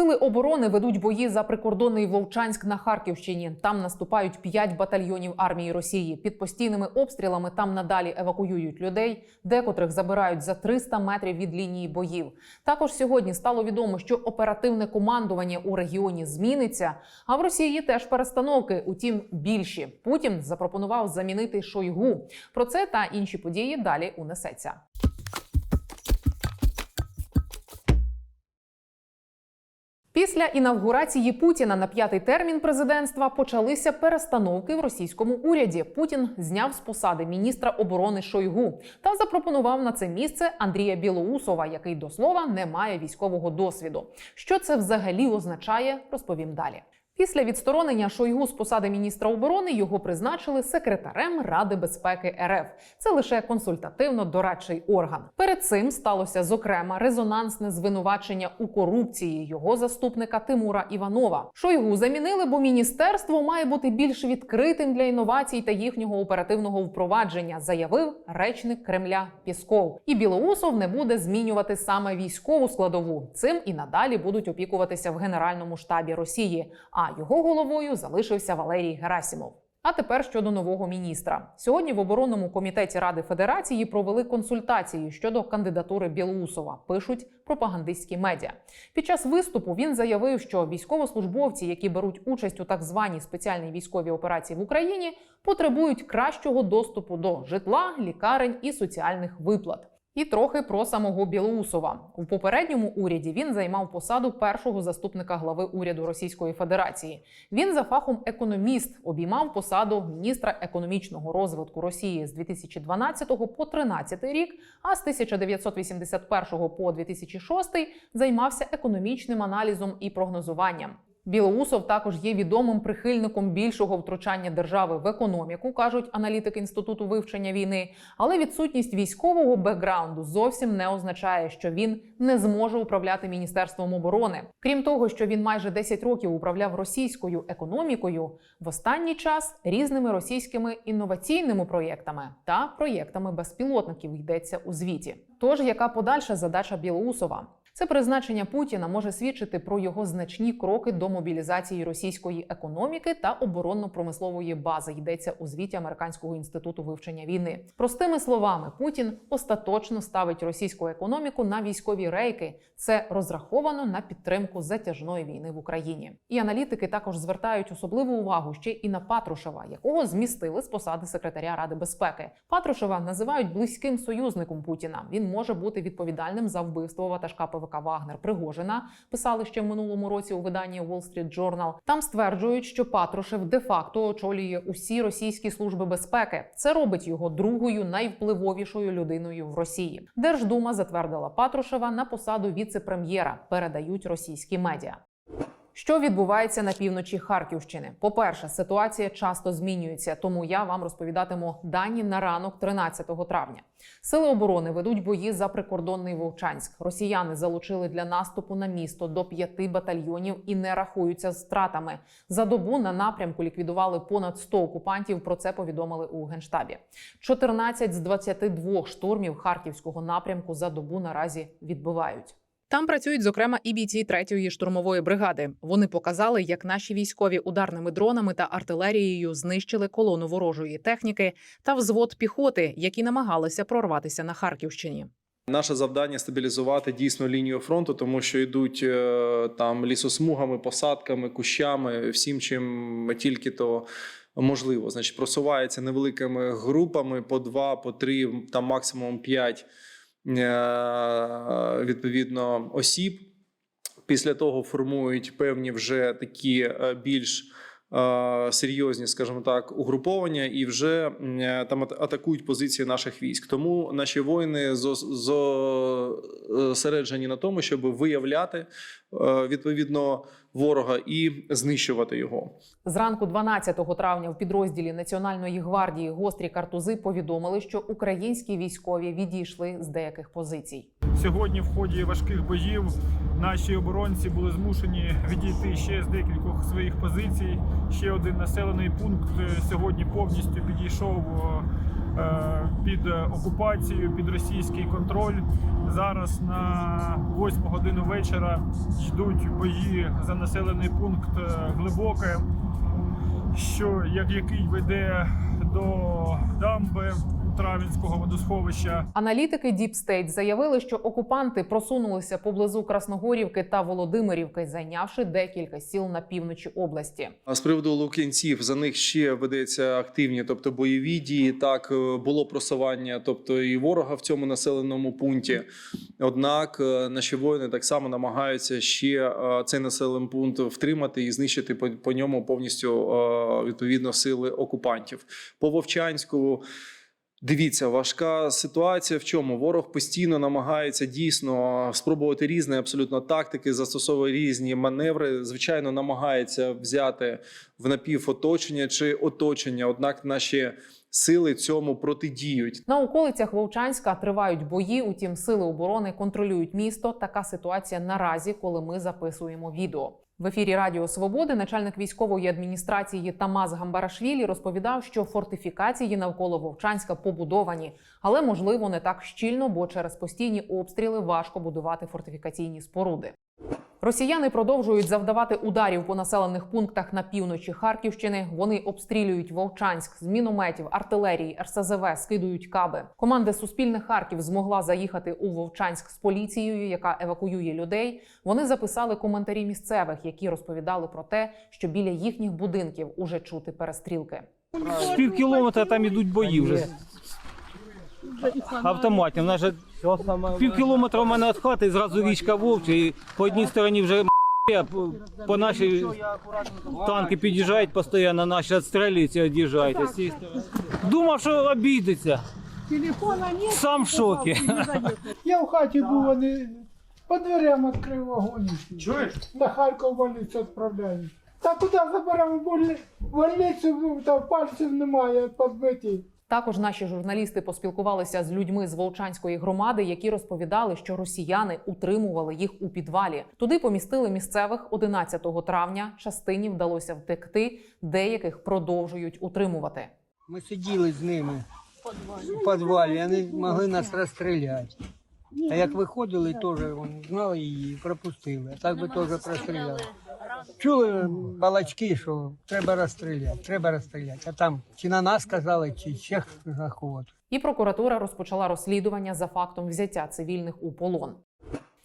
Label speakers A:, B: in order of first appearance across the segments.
A: Сили оборони ведуть бої за прикордонний Волчанськ на Харківщині. Там наступають п'ять батальйонів армії Росії. Під постійними обстрілами там надалі евакуюють людей, декотрих забирають за 300 метрів від лінії боїв. Також сьогодні стало відомо, що оперативне командування у регіоні зміниться. А в Росії теж перестановки, утім більші. Путін запропонував замінити Шойгу. Про це та інші події далі унесеться. Після інавгурації Путіна на п'ятий термін президентства почалися перестановки в російському уряді. Путін зняв з посади міністра оборони Шойгу та запропонував на це місце Андрія Білоусова, який до слова не має військового досвіду. Що це взагалі означає, розповім далі. Після відсторонення Шойгу з посади міністра оборони його призначили секретарем Ради безпеки РФ. Це лише консультативно-дорадчий орган. Перед цим сталося зокрема резонансне звинувачення у корупції його заступника Тимура Іванова. Шойгу замінили, бо міністерство має бути більш відкритим для інновацій та їхнього оперативного впровадження, заявив речник Кремля Пісков. І Білоусов не буде змінювати саме військову складову. Цим і надалі будуть опікуватися в Генеральному штабі Росії. А його головою залишився Валерій Герасімов. А тепер щодо нового міністра. Сьогодні в оборонному комітеті Ради Федерації провели консультації щодо кандидатури Білоусова. Пишуть пропагандистські медіа. Під час виступу він заявив, що військовослужбовці, які беруть участь у так званій спеціальній військовій операції в Україні, потребують кращого доступу до житла, лікарень і соціальних виплат. І трохи про самого Білоусова у попередньому уряді він займав посаду першого заступника глави уряду Російської Федерації. Він за фахом економіст обіймав посаду міністра економічного розвитку Росії з 2012 по 2013 рік, а з 1981 по 2006 займався економічним аналізом і прогнозуванням. Білоусов також є відомим прихильником більшого втручання держави в економіку, кажуть аналітики інституту вивчення війни. Але відсутність військового бекграунду зовсім не означає, що він не зможе управляти міністерством оборони. Крім того, що він майже 10 років управляв російською економікою, в останній час різними російськими інноваційними проєктами та проєктами безпілотників йдеться у звіті. Тож яка подальша задача Білоусова? Це призначення Путіна може свідчити про його значні кроки до мобілізації російської економіки та оборонно-промислової бази. Йдеться у звіті Американського інституту вивчення війни. Простими словами, Путін остаточно ставить російську економіку на військові рейки. Це розраховано на підтримку затяжної війни в Україні. І аналітики також звертають особливу увагу ще і на Патрушева, якого змістили з посади секретаря Ради безпеки. Патрушева називають близьким союзником Путіна. Він може бути відповідальним за вбивство ватажка ПВК Вагнер Пригожина. Писали ще в минулому році у виданні Wall Street Journal. Там стверджують, що Патрушев де-факто очолює усі російські служби безпеки. Це робить його другою найвпливовішою людиною в Росії. Держдума затвердила Патрушева на посаду віце-прем'єра. Передають російські медіа. Що відбувається на півночі Харківщини? По-перше, ситуація часто змінюється, тому я вам розповідатиму дані на ранок 13 травня. Сили оборони ведуть бої за прикордонний Вовчанськ. Росіяни залучили для наступу на місто до п'яти батальйонів і не рахуються з втратами. За добу на напрямку ліквідували понад 100 окупантів. Про це повідомили у генштабі. 14 з 22 штурмів харківського напрямку за добу наразі відбивають. Там працюють зокрема і бійці третьої штурмової бригади. Вони показали, як наші військові ударними дронами та артилерією знищили колону ворожої техніки та взвод піхоти, які намагалися прорватися на Харківщині.
B: Наше завдання стабілізувати дійсно лінію фронту, тому що йдуть е, там лісосмугами, посадками, кущами, всім чим тільки то можливо. Значить, просувається невеликими групами по два, по три, там максимум п'ять відповідно осіб. Після того формують певні вже такі е, більш е, серйозні, скажімо так, угруповання, і вже е, там атакують позиції наших військ. Тому наші воїни зос- зосереджені на тому, щоб виявляти е, відповідно ворога і знищувати його.
A: Зранку 12 травня в підрозділі Національної гвардії гострі картузи повідомили, що українські військові відійшли з деяких позицій.
C: Сьогодні в ході важких боїв наші оборонці були змушені відійти ще з декількох своїх позицій. Ще один населений пункт е, сьогодні повністю підійшов е, під окупацією, під російський контроль. Зараз на 8 годину вечора йдуть бої за населений пункт е, Глибоке, що як який веде до дамби Травінського водосховища.
A: Аналітики Deep State заявили, що окупанти просунулися поблизу Красногорівки та Володимирівки, зайнявши декілька сіл на півночі області.
B: А з приводу лук'янців за них ще ведеться активні, тобто бойові дії. Так е, було просування, тобто і ворога в цьому населеному пункті. Однак е, наші воїни так само намагаються ще е, цей населений пункт втримати і знищити по, по ньому повністю відповідно сили окупантів. По Вовчанську. Дивіться, важка ситуація в чому ворог постійно намагається дійсно спробувати різні абсолютно тактики, застосовує різні маневри. Звичайно, намагається взяти в напівоточення чи оточення. Однак наші сили цьому протидіють.
A: На околицях Вовчанська тривають бої. Утім, сили оборони контролюють місто. Така ситуація наразі, коли ми записуємо відео. В ефірі Радіо Свободи начальник військової адміністрації Тамаз Гамбарашвілі розповідав, що фортифікації навколо Вовчанська побудовані, але можливо не так щільно, бо через постійні обстріли важко будувати фортифікаційні споруди. Росіяни продовжують завдавати ударів по населених пунктах на півночі Харківщини. Вони обстрілюють Вовчанськ з мінометів, артилерії, РСЗВ, скидують каби. Команда Суспільне Харків змогла заїхати у Вовчанськ з поліцією, яка евакуює людей. Вони записали коментарі місцевих, які розповідали про те, що біля їхніх будинків уже чути перестрілки.
D: З кілометра там ідуть бої вже. Автоматів. У нас же пів кілометра у мене від хати, і зразу річка Вовча, і по одній стороні вже а по- по нашій танки під'їжджають постійно, наші відстрілюються, від'їжджають. Думав, що обійдеться.
E: Телефона нет.
D: Сам в шокі.
E: Я в хаті був, вони по дверям відкрив вогонь. Чуєш? На Харків больницю відправляють. Та куди заберемо в больни- больницю, ну, та пальців немає підбиті.
A: Також наші журналісти поспілкувалися з людьми з Волчанської громади, які розповідали, що росіяни утримували їх у підвалі. Туди помістили місцевих 11 травня. Частині вдалося втекти, деяких продовжують утримувати.
F: Ми сиділи з ними в підвалі, вони могли нас розстріляти. А як виходили, теж вони знали її і пропустили. А так би теж простріляли. Чули балачки, що треба розстріляти, треба розстріляти. А там чи на нас казали, чи ще заход.
A: І прокуратура розпочала розслідування за фактом взяття цивільних у полон.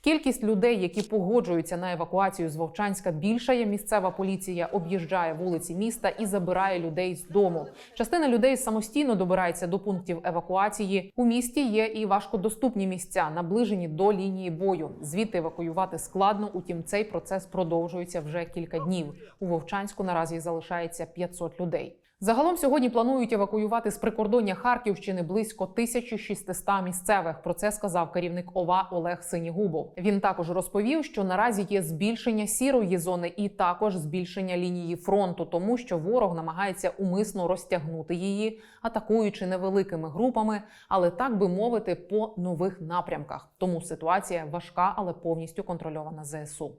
A: Кількість людей, які погоджуються на евакуацію з Вовчанська, більшає. Місцева поліція об'їжджає вулиці міста і забирає людей з дому. Частина людей самостійно добирається до пунктів евакуації. У місті є і важкодоступні місця, наближені до лінії бою. Звідти евакуювати складно. Утім, цей процес продовжується вже кілька днів. У Вовчанську наразі залишається 500 людей. Загалом сьогодні планують евакуювати з прикордоння Харківщини близько 1600 місцевих. Про це сказав керівник ОВА Олег Синігубов. Він також розповів, що наразі є збільшення сірої зони і також збільшення лінії фронту, тому що ворог намагається умисно розтягнути її, атакуючи невеликими групами, але так би мовити, по нових напрямках. Тому ситуація важка, але повністю контрольована ЗСУ.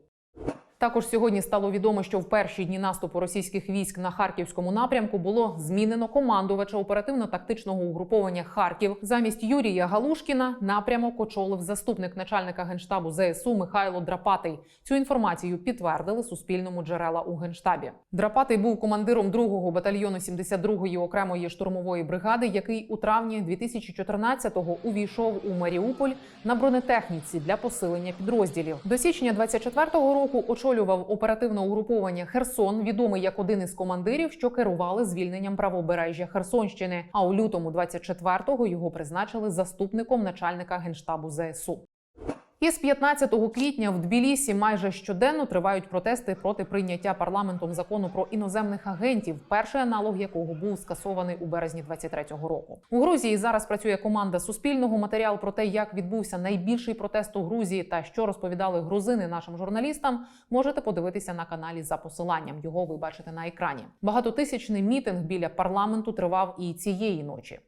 A: Також сьогодні стало відомо, що в перші дні наступу російських військ на харківському напрямку було змінено командувача оперативно-тактичного угруповання Харків. Замість Юрія Галушкіна напрямок очолив заступник начальника генштабу ЗСУ Михайло Драпатий. Цю інформацію підтвердили суспільному джерела у генштабі. Драпатий був командиром 2-го батальйону 72-ї окремої штурмової бригади, який у травні 2014-го увійшов у Маріуполь на бронетехніці для посилення підрозділів. До січня 24-го року очолював оперативне угруповання Херсон, відомий як один із командирів, що керували звільненням правобережжя Херсонщини. А у лютому 24-го його призначили заступником начальника генштабу ЗСУ. І з 15 квітня в Тбілісі майже щоденно тривають протести проти прийняття парламентом закону про іноземних агентів, перший аналог якого був скасований у березні 23-го року. У Грузії зараз працює команда Суспільного. Матеріал про те, як відбувся найбільший протест у Грузії та що розповідали грузини нашим журналістам, можете подивитися на каналі за посиланням. Його ви бачите на екрані. Багатотисячний мітинг біля парламенту тривав і цієї ночі.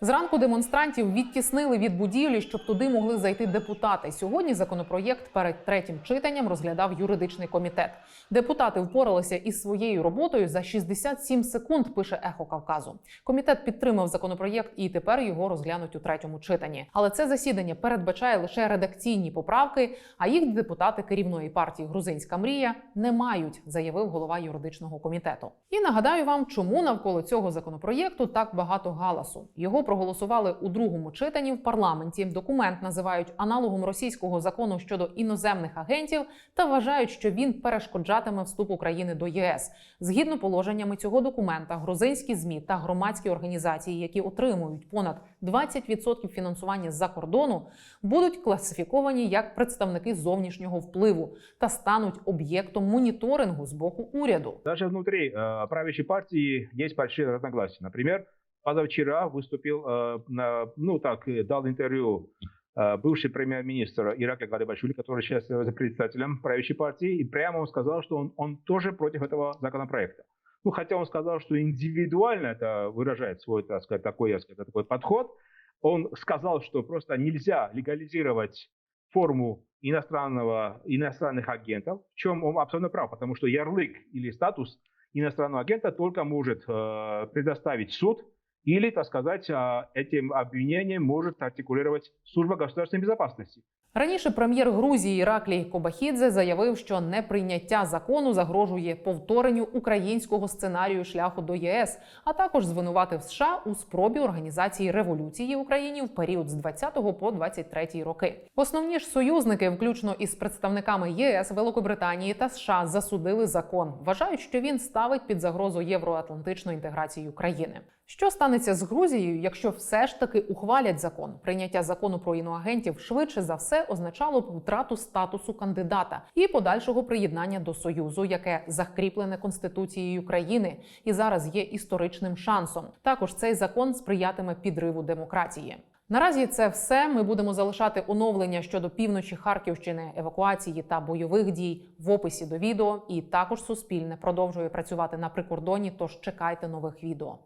A: Зранку демонстрантів відтіснили від будівлі, щоб туди могли зайти депутати. Сьогодні законопроєкт перед третім читанням розглядав юридичний комітет. Депутати впоралися із своєю роботою за 67 секунд. Пише Ехо Кавказу. Комітет підтримав законопроєкт і тепер його розглянуть у третьому читанні. Але це засідання передбачає лише редакційні поправки. А їх депутати керівної партії Грузинська мрія не мають, заявив голова юридичного комітету. І нагадаю вам, чому навколо цього законопроєкту так багато галасу. Його проголосували у другому читанні в парламенті. Документ називають аналогом російського закону щодо іноземних агентів та вважають, що він перешкоджатиме вступ України до ЄС. Згідно положеннями цього документа, грузинські змі та громадські організації, які отримують понад 20% фінансування з-за кордону, будуть класифіковані як представники зовнішнього впливу та стануть об'єктом моніторингу з боку уряду.
G: Внутри э, правящей партии есть большие разногласия. Например, позавчера выступил, э, на, ну так, э, дал интервью э, бывший премьер-министр Ирака Гадабашвили, который сейчас является председателем правящей партии, и прямо он сказал, что он, он тоже против этого законопроекта. Ну, хотя он сказал, что индивидуально это выражает свой, так сказать, такой, так сказать, такой подход, он сказал, что просто нельзя легализировать форму иностранного, иностранных агентов, в чем он абсолютно прав, потому что ярлык или статус иностранного агента только может э, предоставить суд или, так сказать, этим обвинением может артикулировать служба государственной безопасности.
A: Раніше прем'єр Грузії Іраклій Кобахідзе заявив, що неприйняття закону загрожує повторенню українського сценарію шляху до ЄС, а також звинуватив США у спробі організації революції в Україні в період з 20 по 23 роки. Основні ж союзники, включно із представниками ЄС, Великобританії та США, засудили закон. Вважають, що він ставить під загрозу євроатлантичну інтеграцію України. Що станеться з Грузією, якщо все ж таки ухвалять закон? Прийняття закону про іноагентів швидше за все означало б втрату статусу кандидата і подальшого приєднання до союзу, яке закріплене конституцією країни і зараз є історичним шансом. Також цей закон сприятиме підриву демократії. Наразі це все. Ми будемо залишати оновлення щодо півночі Харківщини, евакуації та бойових дій в описі до відео. І також Суспільне продовжує працювати на прикордоні. Тож чекайте нових відео.